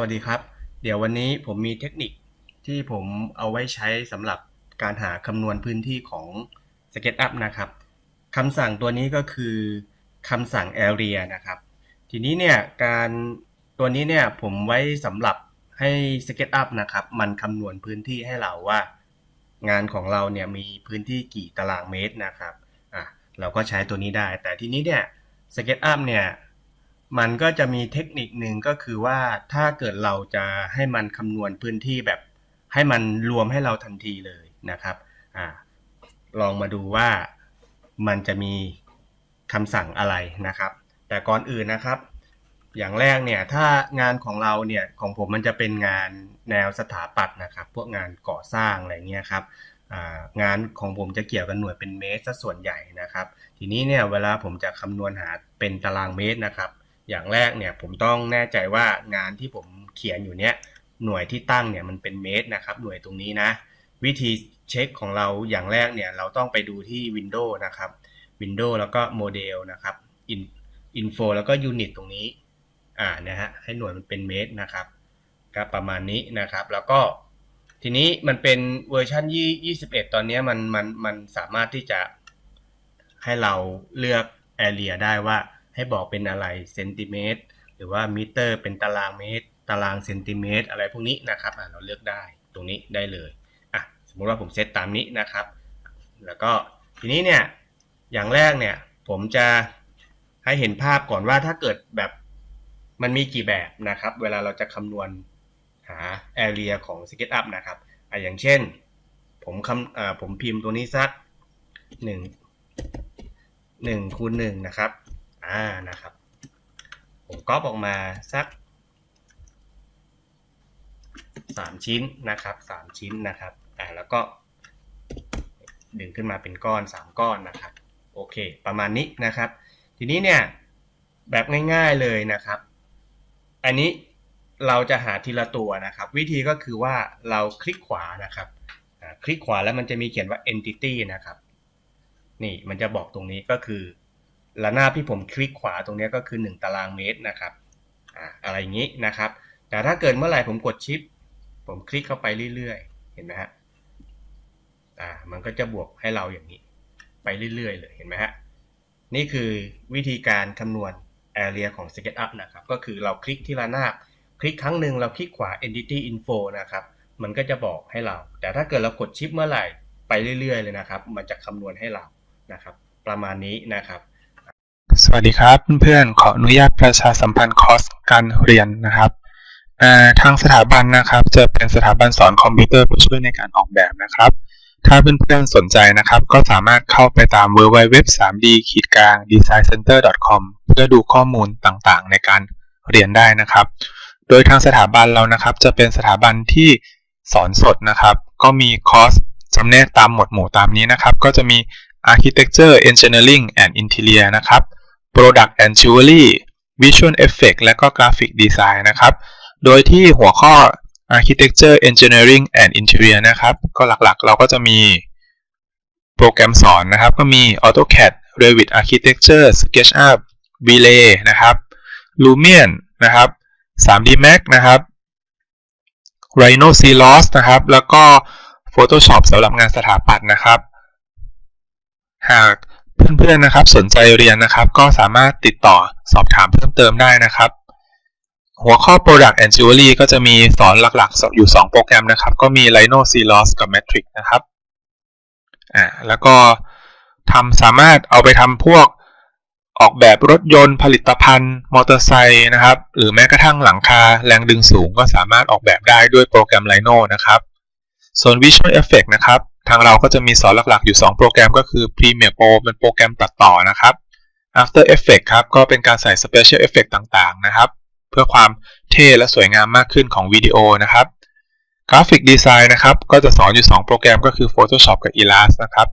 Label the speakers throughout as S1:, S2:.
S1: วัสดีครับ เดี๋ยววันนี้ผมมีเทคนิคที่ผมเอาไว้ใช้สำหรับการหาคำนวณพื้นที่ของ SketchUp นะครับคำสั่งตัวนี้ก็คือคำสั่ง area นะครับ ทีนี้เนี่ยการตัวนี้เนี่ยผมไว้สำหรับให้ SketchUp นะครับ มันคำนวณพื้นที่ให้เราว่า งานของเราเนี่ยมีพื้นที่กี่ตารางเมตรนะครับอะเราก็ใช้ตัวนี้ได้ แต่ทีนี้เนี่ย SketchUp เนี่ย มันก็จะมีเทคนิคหนึ่งก็คือว่าถ้าเกิดเราจะให้มันคำนวณพื้นที่แบบ ให้มันรวมให้เราทันทีเลยนะครับอลองมาดูว่ามันจะมีคำสั่งอะไรนะครับ แต่ก่อนอื่นนะครับ อย่างแรกเนี่ยถ้างานของเราเนี่ยของผมมันจะเป็นงานแนวสถาปัตย์นะครับ พวกงานก่อสร้างอะไรเงี้ยครับงานของผมจะเกี่ยวกับหน่วยเป็นเมตรซะส่วนใหญ่นะครับ ทีนี้เนี่ยเวลาผมจะคำนวณหาเป็นตารางเมตรนะครับ อย่างแรกเนี่ยผมต้องแน่ใจว่างานที่ผมเขียนอยู่เนี้ยหน่วยที่ตั้งเนี่ยมันเป็นเมตรนะครับหน่วยตรงนี้นะ วิธีเช็คของเราอย่างแรกเนี่ยเราต้องไปดูที่ Windows นะครับ Windows แล้วก็โมเดลนะครับ Info แล้วก็ Unit ตรงนี้อ่านะฮะให้หน่วยมันเป็นเมตรนะครับก็ประมาณนี้นะครับ แล้วก็ทีนี้มันเป็นเวอร์ชันยี่21ตอนนี้มันมันมันสามารถที่จะให้เราเลือก area ได้ว่า ให้บอกเป็นอะไรเซนติเมตรหรือว่ามิเตอร์เป็นตารางเมตร ตารางเซนติเมตรอะไรพวกนี้นะครับเราเลือกได้ตรงนี้ได้เลยอะสมมุติว่าผมเซตตามนี้นะครับ แล้วก็ทีนี้เนี่ยอย่างแรกเนี่ยผมจะให้เห็นภาพก่อนว่าถ้าเกิดแบบมันมีกี่แบบนะครับ เวลาเราจะคำนวณหา area ของ SketchUp นะครับอะอย่างเช่น ผมคำอ่าผมพิมพ์ตัวนี้สักหนึ่งหนึ่งคูณหนึ่งนะครับ อ่านะครับ ผมก๊อปออกมาสักสามชิ้นนะครับสามชิ้นนะครับอ่าแล้วก็ ดึงขึ้นมาเป็นก้อนสามก้อนนะครับ โอเค ประมาณนี้นะครับ ทีนี้เนี่ยแบบง่ายๆเลยนะครับ อันนี้เราจะหาทีละตัวนะครับ วิธีก็คือว่าเราคลิกขวานะครับคลิกขวาแล้วมันจะมีเขียนว่า entity นะครับ นี่มันจะบอกตรงนี้ก็คือ ระนาบที่ผมคลิกขวาตรงนี้ก็คือ 1 ตารางเมตรนะครับอะไรอย่างนี้นะครับ แต่ถ้าเกิดเมื่อไหร่ผมกดชิป ผมคลิกเข้าไปเรื่อยๆ เห็นไหมฮะอ่ามันก็จะบวกให้เราอย่างนี้ ไปเรื่อยๆเลยเห็นไหมฮะนี่คือวิธีการคำนวณ area ของ SketchUp นะครับ ก็คือเราคลิกที่ระนาบคลิกครั้งหนึ่งเราคลิกขวา entity info นะครับ มันก็จะบอกให้เรา แต่ถ้าเกิดเรากดชิปเมื่อไหร่ไปเรื่อยๆเลยนะครับ มันจะคำนวณให้เรานะครับ ประมาณนี้นะครับ
S2: วัสดีครับเพื่อนๆขออนุญาตประชาสัมพันธ์คอร์สการเรียนนะครับทางสถาบันนะครับ จะเป็นสถาบันสอนคอมพิวเตอร์เพื่อช่วยในการออกแบบนะครับ ถ้าเพื่อนๆสนใจนะครับ ก็สามารถเข้าไปตาม www 3d ขีดกลาง designcenter.com เพื่อดูข้อมูลต่างๆ ในการเรียนได้นะครับ โดยทางสถาบันเรานะครับ จะเป็นสถาบันที่สอนสดนะครับ ก็มีคอร์สจำแนกตามหมวดหมู่ตามนี้นะครับ ก็จะมี Architecture Engineering and Interior นะครับ Product and Jewelry Visual Effect และก็ Graphic Design นะครับ โดยที่หัวข้อ Architecture Engineering and Interior นะครับ ก็หลักๆ เราก็จะมีโปรแกรมสอนนะครับ ก็มี AutoCAD Revit Architecture SketchUp Relay นะครับ Lumion นะครับ 3D Max นะครับ Rhino c l o s นะครับ แล้วก็ Photoshop สำหรับงานสถาปัตย์นะครับ หาก เพื่อนๆนะครับ สนใจเรียนนะครับ ก็สามารถติดต่อสอบถามเพิ่มเติมได้นะครับ หัวข้อ Product and Jewelry ก็จะมีสอนหลักๆ อยู่ 2 โปรแกรมนะครับ ก็มี Rhino c l o s กับ Matrix นะครับอ่าแล้วก็ทำสามารถเอาไปทำพวกออกแบบรถยนต์ผลิตภัณฑ์ มอเตอร์ไซค์นะครับ หรือแม้กระทั่งหลังคาแรงดึงสูงก็สามารถออกแบบได้ด้วยโปรแกรม Rhino นะครับ ส่วน Visual Effect นะครับ ทางเราก็จะมีสอนหลักๆ อยู่ 2 โปรแกรมก็คือ Premiere Pro เป็นโปรแกรมตัดต่อนะครับ After Effects ครับ ก็เป็นการใส่ Special Effect ต่างๆ นะครับ เพื่อความเท่และสวยงามมากขึ้นของวิดีโอนะครับ Graphic Design นะครับ ก็จะสอนอยู่ 2 โปรแกรมก็คือ Photoshop กับ Illustrator นะครับ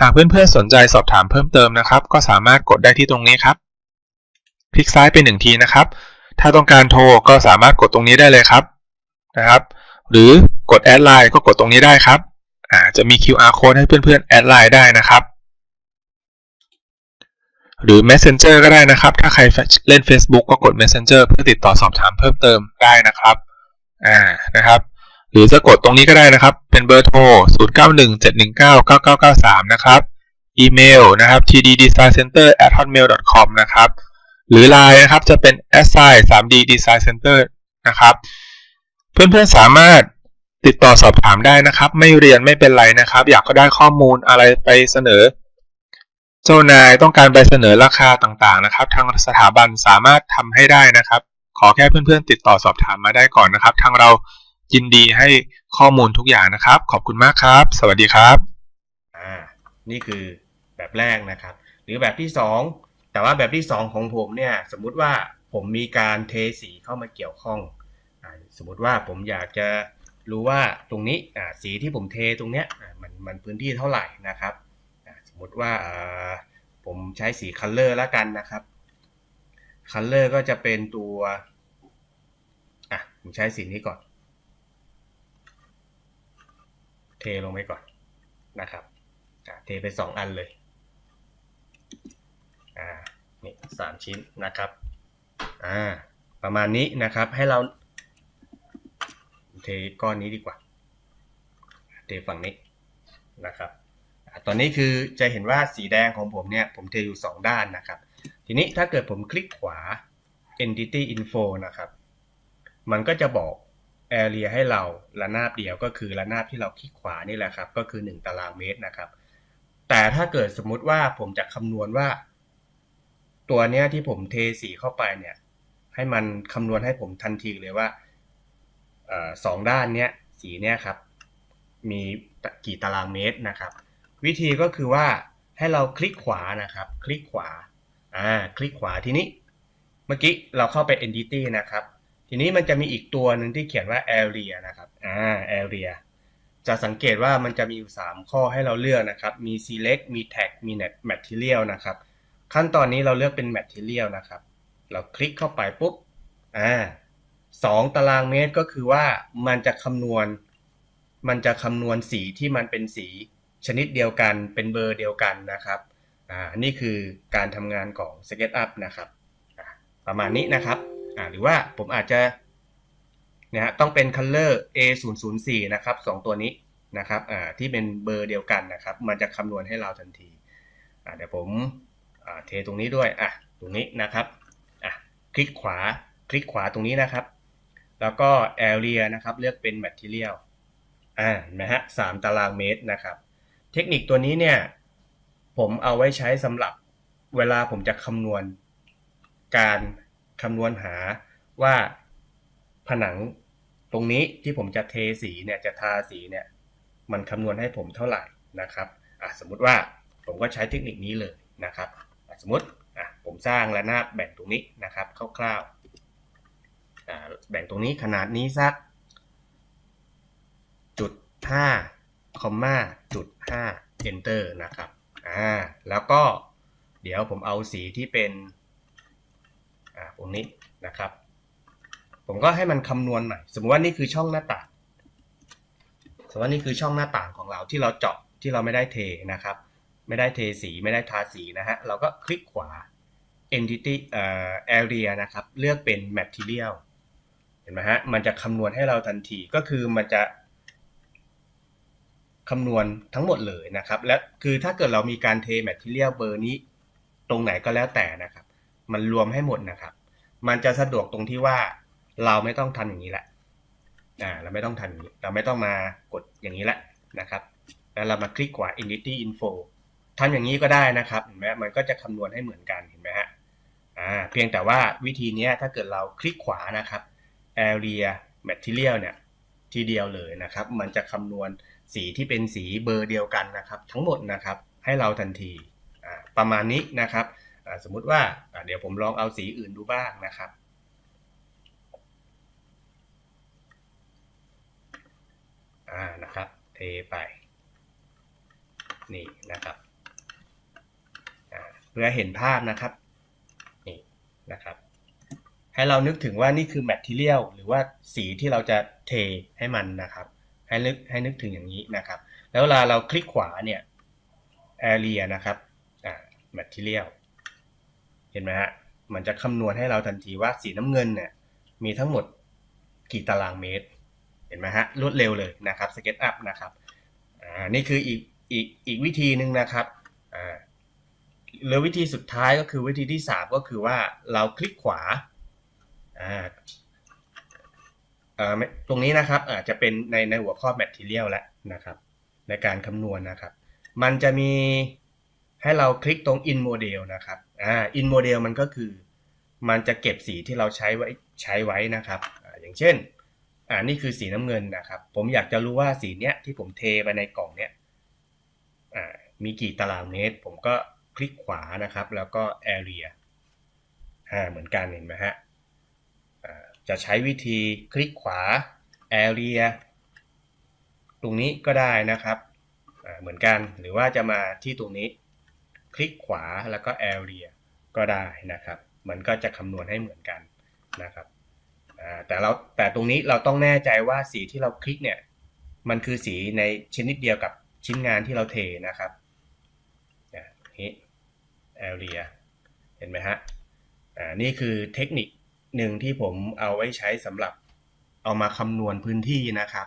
S2: หากเพื่อนๆ สนใจสอบถามเพิ่มเติมนะครับ ก็สามารถกดได้ที่ตรงนี้ครับ คลิกซ้ายไปหนึ่งทีนะครับ ถ้าต้องการโทรก็สามารถกดตรงนี้ได้เลยครับนะครับ หรือกดแอดไลน์ก็กดตรงนี้ได้ครับ อ่าจะมี QR code ให้เพื่อนๆแอดไลน์ได้นะครับ หรือ Messenger ก็ได้นะครับ ถ้าใครเล่น Facebook ก็กด Messenger เพื่อติดต่อสอบถามเพิ่มเติมได้นะครับอ่านะครับ หรือจะกดตรงนี้ก็ได้นะครับ เป็นเบอร์โทร 0917199993 นะครับอีเมลนะครับ tddesignCenter@hotmail.com นะครับหรือ Line นะครับจะเป็น assign 3d design center นะครับ เพื่อนๆสามารถ ติดต่อสอบถามได้นะครับ ไม่เรียนไม่เป็นไรนะครับ อยากก็ได้ข้อมูลอะไรไปเสนอ เจ้านายต้องการไปเสนอราคาต่างๆนะครับ ทางสถาบันสามารถทำให้ได้นะครับ ขอแค่เพื่อนๆ ติดต่อสอบถามมาได้ก่อนนะครับ ทางเรายินดีให้ข้อมูลทุกอย่างนะครับ ขอบคุณมากครับ สวัสดีครับ
S1: อ่านี่คือแบบแรกนะครับ หรือแบบที่สองแต่ว่าแบบที่สองของผมเนี่ยสมมุติว่าผมมีการเทสีเข้ามาเกี่ยวข้อง สมมุติว่าผมอยากจะ รู้ว่าตรงนี้สีที่ผมเทตรงเนี้ยมันมันพื้นที่เท่าไหร่นะครับ สมมติว่าผมใช้สีคัลเลอร์แล้วกันนะครับคัลเลอร์ก็จะเป็นตัวอะผมใช้สีนี้ก่อน เทลงไปก่อนนะครับเทไปสองอันเลยอ่านี่สามชิ้นนะครับอ่าประมาณนี้นะครับให้เรา เทก้อนนี้ดีกว่า เทฝั่งนี้นะครับอตอนนี้คือจะเห็นว่าสีแดงของผมเนี่ย ผมเทอยู่สองด้านนะครับ ทีนี้ถ้าเกิดผมคลิกขวา entity info นะครับ มันก็จะบอก area ให้เราระนาบเดียวก็คือระนาบที่เราคลิกขวานี่แหละครับ ก็คือ 1 ตารางเมตรนะครับ แต่ถ้าเกิดสมมุติว่าผมจะคำนวณว่า ตัวเนี้ยที่ผมเทสีเข้าไปเนี่ย ให้มันคำนวณให้ผมทันทีเลยว่า สองด้านเนี้ยสีเนี้ยครับมีกี่ตารางเมตรนะครับ วิธีก็คือว่าให้เราคลิกขวานะครับ คลิกขวาอ่าคลิกขวาทีนี้เมื่อกี้เราเข้าไป entity นะครับ ทีนี้มันจะมีอีกตัวหนึ่งที่เขียนว่า area นะครับอ่า area จะสังเกตว่ามันจะมีอยู่ 3 ข้อให้เราเลือกนะครับ มี select มี tag มี net material นะครับ ขั้นตอนนี้เราเลือกเป็น material นะครับ เราคลิกเข้าไปปุ๊บ อ่า สองตารางเมตรก็คือว่ามันจะคำนวณ มันจะคำนวณสีที่มันเป็นสีชนิดเดียวกันเป็นเบอร์เดียวกันนะครับอ่านี่คือการทำงานของ SketchUp นะครับประมาณนี้นะครับอ่าหรือว่าผมอาจจะเนี่ยฮะต้องเป็น color A 0 0 4นะครับสองตัวนี้นะครับอ่าที่เป็นเบอร์เดียวกันนะครับ มันจะคำนวณให้เราทันทีอ่าเดี๋ยวผมอ่าเทตรงนี้ด้วยอะตรงนี้นะครับอะคลิกขวาคลิกขวาตรงนี้นะครับ แล้วก็ area นะครับเลือกเป็น material อ่าเห็นไหมฮะสามตารางเมตรนะครับ เทคนิคตัวนี้เนี่ย ผมเอาไว้ใช้สำหรับเวลาผมจะคำนวณ การคำนวณหาว่าผนังตรงนี้ที่ผมจะเทสีเนี่ยจะทาสีเนี่ยมันคำนวณให้ผมเท่าไหร่นะครับอะสมมติว่าผมก็ใช้เทคนิคนี้เลยนะครับ สมมติอะผมสร้างระนาบแบ่งตรงนี้นะครับคร่าวๆ แบ่งตรงนี้ขนาดนี้สักจุดห้าคอมมาจุดห้า enter นะครับอ่าแล้วก็เดี๋ยวผมเอาสีที่เป็นอ่าตรงนี้นะครับ ผมก็ให้มันคำนวณใหม่สมมติว่านี่คือช่องหน้าต่างสมมติว่านี่คือช่องหน้าต่างของเราที่เราเจาะที่เราไม่ได้เทนะครับ ไม่ได้เทสีไม่ได้ทาสีนะฮะเราก็คลิกขวา entity เอ่อ area นะครับ เลือกเป็น material เห็นไหมฮะ มันจะคำนวณให้เราทันทีก็คือมันจะคำนวณทั้งหมดเลยนะครับ และคือถ้าเกิดเรามีการเท material เบอร์นี้ ตรงไหนก็แล้วแต่นะครับ มันรวมให้หมดนะครับ มันจะสะดวกตรงที่ว่าเราไม่ต้องทำอย่างนี้ละอ่าเราไม่ต้องทำอย่างนี้ เราไม่ต้องมากดอย่างนี้ละนะครับ แล้วเรามาคลิกขวา entity info ทำอย่างนี้ก็ได้นะครับเห็นไหมมันก็จะคำนวณให้เหมือนกันเห็นไหมฮะอ่าเพียงแต่ว่าวิธีนี้ถ้าเกิดเราคลิกขวานะครับ area material เนี่ยทีเดียวเลยนะครับ มันจะคำนวณสีที่เป็นสีเบอร์เดียวกันนะครับ ทั้งหมดนะครับให้เราทันทีประมาณนี้นะครับสมมุติว่าเดี๋ยวผมลองเอาสีอื่นดูบ้างนะครับอ่านะครับเทไป นี่นะครับเพื่อเห็นภาพนะครับ นี่นะครับ ให้เรานึกถึงว่านี่คือ material หรือว่าสีที่เราจะเทให้มันนะครับ ให้นึกให้นึกถึงอย่างนี้นะครับ แล้วเวลาเราคลิกขวาเนี่ย area นะครับอ่า material ห็นไหมฮะมันจะคำนวณให้เราทันทีว่าสีน้ำเงินเนี่ยมีทั้งหมดกี่ตารางเมตร เห็นไหมฮะรวดเร็วเลยนะครับสเก็ตอัพนะครับอ่านี่คืออีกอีกอีกวิธีหนึ่งนะครับอ่าแล้ววิธีสุดท้ายก็คือวิธีที่สามก็คือว่าเราคลิกขวา อ่าตรงนี้นะครับอาจจะเป็นในในหัวข้อ material แล้วนะครับ ในการคำนวณนะครับ มันจะมีให้เราคลิกตรง in model นะครับอ่า in model มันก็คือ มันจะเก็บสีที่เราใช้ไว้ใช้ไว้นะครับออย่างเช่นอ่านี่คือสีน้ำเงินนะครับ ผมอยากจะรู้ว่าสีเนี้ยที่ผมเทไปในกล่องเนี้ยอ่ามีกี่ตารางเมตร ผมก็คลิกขวานะครับ แล้วก็ area อ่าเหมือนกันเห็นไหมฮะ จะใช้วิธีคลิกขวา area ตรงนี้ก็ได้นะครับเหมือนกันหรือว่าจะมาที่ตรงนี้ คลิกขวาแล้วก็ area ก็ได้นะครับ มันก็จะคำนวณให้เหมือนกันนะครับแต่เราแต่ตรงนี้เราต้องแน่ใจว่าสีที่เราคลิกเนี่ยมันคือสีในชนิดเดียวกับชิ้นงานที่เราเทนะครับอ่านี้ area เห็นไหมฮะนี่คือเทคนิค หนึ่งที่ผมเอาไว้ใช้สำหรับเอามาคำนวณพื้นที่นะครับ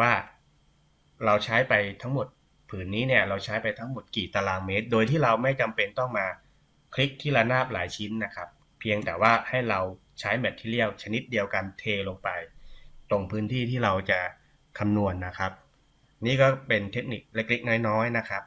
S1: ว่าเราใช้ไปทั้งหมดผืนนี้เนี่ยเราใช้ไปทั้งหมดกี่ตารางเมตร โดยที่เราไม่จำเป็นต้องมาคลิกที่ระนาบหลายชิ้นนะครับ เพียงแต่ว่าให้เราใช้แมทเทียลชนิดเดียวกันเทลงไป ตรงพื้นที่ที่เราจะคำนวณนะครับ นี่ก็เป็นเทคนิคเล็กๆ น้อยๆนะครับ